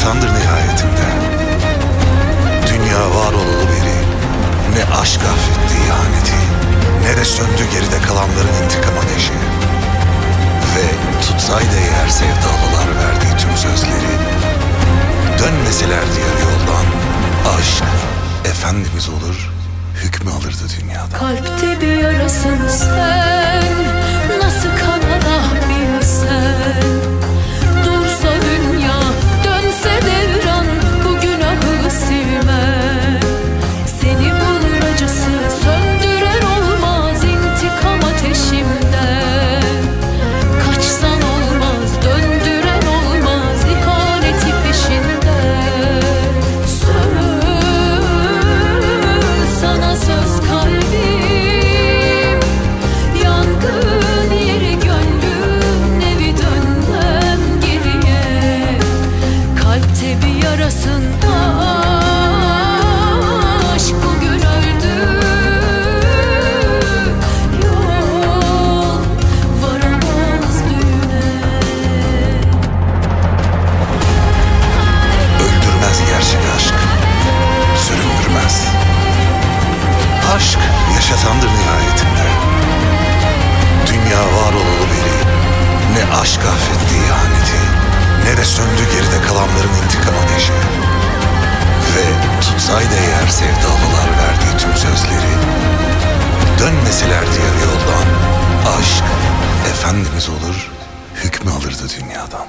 vatandır nihayetinde. Dünya var olalı beri ne aşk affetti ihaneti ne de söndü geride kalanların intikam ateşi. Ve tutsaydı eğer sevdalılar verdiği tüm sözleri dönmeselerdi yarı yoldan aşk efendimiz olur hükmü alırdı dünyada. Kalpte bir yarasın sen Kalpte bir yarasın Aşk bugün öldü. Yol varamaz düğüne. Öldürmez gerçek aşk. Süründürmez. Aşk yaşatandır nihayetinde. Dünya var olalı beri Ne aşk affetti De söndü geride kalanların intikam ateşi. Ve tutsaydı eğer sevdalılar verdiği tüm sözleri Dönmeselerdi yarı yoldan Aşk efendimiz olur Hükmü alırdı dünyadan